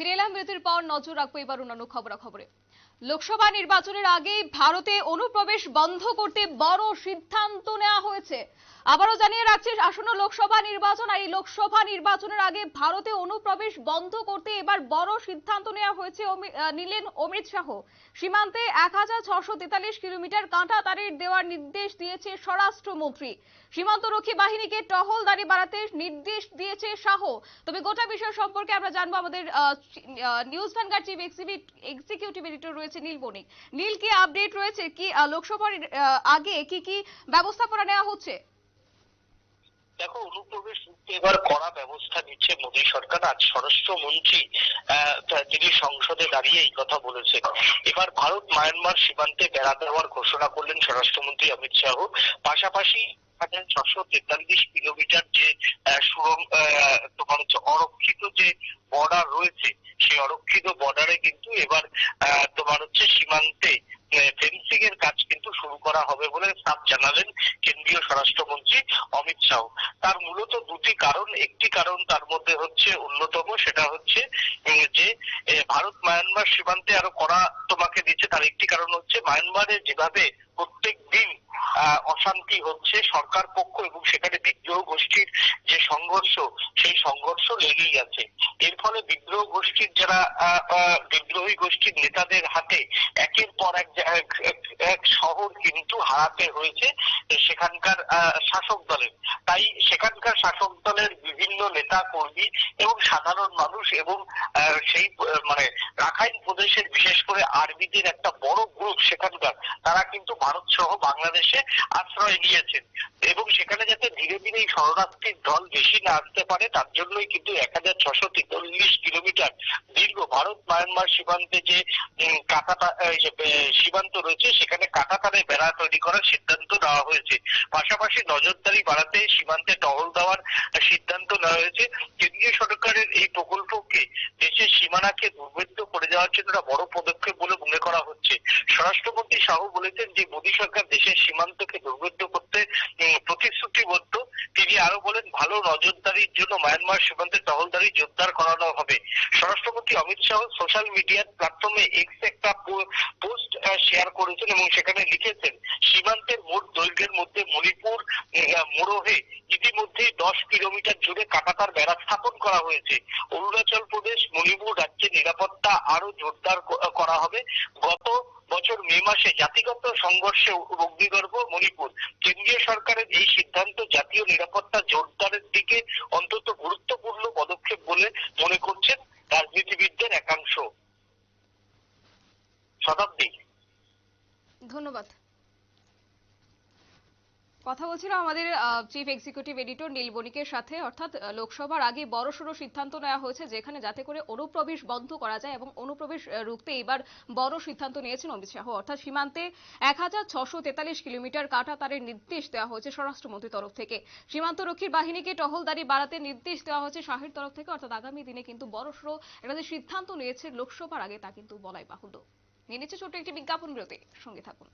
ফিরে এলাম বিরতির পর নজর রাখব এবার অন্যান্য খবরাখবরে। লোকসভা নির্বাচনের আগে ভারতে অনুপ্রবেশ বন্ধ করতে বড় সিদ্ধান্ত নেওয়া হয়েছে। আবারও জানিয়ে রাখছি, আসন্ন লোকসভা নির্বাচন আর এই লোকসভা নির্বাচনের আগে ভারতে অনুপ্রবেশ বন্ধ করতে এবার বড় সিদ্ধান্ত নেওয়া হয়েছে নিলেন অমিত শাহ। সীমান্তে এক কিলোমিটার কাঁটা তারের দেওয়ার নির্দেশ দিয়েছে স্বরাষ্ট্রমন্ত্রী। সীমান্তরক্ষী বাহিনীকে টহল টহলদারি বাড়াতে নির্দেশ দিয়েছে শাহ। তবে গোটা বিষয় সম্পর্কে আমরা জানব আমাদের news Vanguard chief executive editor রয়েছে নীল বণিক নীল, কি আপডেট রয়েছে? কি লোকসভার আগে কি কি ব্যবস্থাপনা নেওয়া হচ্ছে? দেখো, অনুপ্রবেশ রুখতে এবার কড়া ব্যবস্থা নিচ্ছে মোদী সরকার। আজ স্বরাষ্ট্রমন্ত্রী তিনি সংসদে দাঁড়িয়ে এই কথা বলেছেন। এবার ভারত মায়ানমার সীমান্তে বেড়া দেওয়ার ঘোষণা করলেন স্বরাষ্ট্রমন্ত্রী অমিত শাহ। পাশাপাশি হাজার ছশো তেতাল্লিশ কিলোমিটার যে সুরঙ্গ তোমার হচ্ছে অরক্ষিত যে বর্ডার রয়েছে, সেই অরক্ষিত বর্ডারে কিন্তু এবার তোমার হচ্ছে সীমান্তে ফেন্সিং এর কাজ কিন্তু শুরু করা হবে বলে সাফ জানালেন কেন্দ্রীয় স্বরাষ্ট্রমন্ত্রী অমিত শাহ। তার মূলত দুটি কারণ, একটি কারণ তার মধ্যে হচ্ছে অন্যতম, সেটা হচ্ছে যে ভারত মায়ানমার সীমান্তে আরও কড়া তোমাকে দিচ্ছে, তার একটি কারণ হচ্ছে মায়ানমারে যেভাবে প্রত্যেক অশান্তি হচ্ছে সরকার পক্ষ এবং সেখানে বিদ্রোহ গোষ্ঠীর যে সংঘর্ষ, সেই সংঘর্ষ লেগেই আছে। এর ফলে বিদ্রোহ গোষ্ঠীর যারা বিদ্রোহী গোষ্ঠীর নেতাদের হাতে একের পর এক এক- শহর কিন্তু হারাতে হয়েছে সেখানকার শাসক দলের। তাই সেখানকার শাসক দলের বিভিন্ন নেতা কর্মী এবং সাধারণ মানুষ এবং সেই মানে রাখাইন প্রদেশের বিশেষ করে আরবিদের একটা বড় গ্রুপ তারা কিন্তু ভারত সহ বাংলাদেশে আশ্রয় নিয়েছেন। এবং সেখানে যাতে ধীরে ধীরে এই শরণার্থীর দল বেশি না আসতে পারে, তার জন্যই কিন্তু এক হাজার ছশো তেতাল্লিশ কিলোমিটার দীর্ঘ ভারত মায়ানমার সীমান্তে যে সীমান্ত রয়েছে, সেখানে কাঁটাতারে বেড়া তৈরি করার সিদ্ধান্ত নেওয়া হয়েছে। পাশাপাশি নজরদারি বাড়াতে সীমান্তে টহল দেওয়ার সিদ্ধান্ত নেওয়া হয়েছে কেন্দ্রীয় সরকারের এই প্রকল্পকে দেশের সীমানাকে দুর্ভেদ্য করে দেওয়ার বড় পদক্ষেপ বলে মনে করা হচ্ছে। স্বরাষ্ট্রমন্ত্রী শাহ বলেছেন যে, মোদী সরকার দেশের সীমান্তকে দুর্ভেদ্য করতে প্রতিশ্রুতিবদ্ধ। তিনি আরও বলেন, ভালো নজরদারির জন্য মায়ানমার সীমান্তে টহলদারি জোরদার করানো হবে। স্বরাষ্ট্রমন্ত্রী অমিত শাহ সোশ্যাল মিডিয়ার প্ল্যাটফর্মে এক্স একটা পোস্ট শেয়ার করেছেন এবং সেখানে লিখেছেন, সীমান্তের মোট দৈর্ঘ্যের মধ্যে মণিপুর মোরোহে ইতিমধ্যেই দশ কিলোমিটার জুড়ে কাটাতার বেড়া স্থাপন করা হয়েছে। অরুণাচল প্রদেশ, মণিপুর রাজ্যের নিরাপত্তা আরও জোরদার করা হবে। গত বছর মে মাসে জাতিগত সংঘর্ষে অগ্নিগর্ভ মণিপুর। কেন্দ্রীয় সরকারের এই সিদ্ধান্ত জাতীয় নিরাপত্তা জোরদারের দিকে অন্তত গুরুত্বপূর্ণ পদক্ষেপ বলে মনে করছেন রাজনীতিবিদদের একাংশ। শতাব্দী। ধন্যবাদ। কথা বলছিলাম আমাদের চিফ এক্সিকিউটিভ এডিটর নীল বণিকের সাথে। অর্থাৎ লোকসভার আগে বড়সড় সিদ্ধান্ত নেওয়া হয়েছে, যেখানে যাতে করে অনুপ্রবেশ বন্ধ করা যায় এবং অনুপ্রবেশ রুখতে এবার বড় সিদ্ধান্ত নিয়েছেন অমিত শাহ। অর্থাৎ, সীমান্তে এক কিলোমিটার কাটা তারের নির্দেশ দেওয়া হয়েছে স্বরাষ্ট্রমন্ত্রীর তরফ থেকে। সীমান্তরক্ষীর বাহিনীকে টহলদারি বাড়াতে নির্দেশ দেওয়া হয়েছে শাহের তরফ থেকে। অর্থাৎ, আগামী দিনে কিন্তু বড়সড় একটা যে সিদ্ধান্ত নিয়েছে লোকসভার আগে তা কিন্তু বলাই বাহুল্য। নিয়ে নিচ্ছে ছোট্ট একটি বিজ্ঞাপন বিরতি। সঙ্গে থাকুন।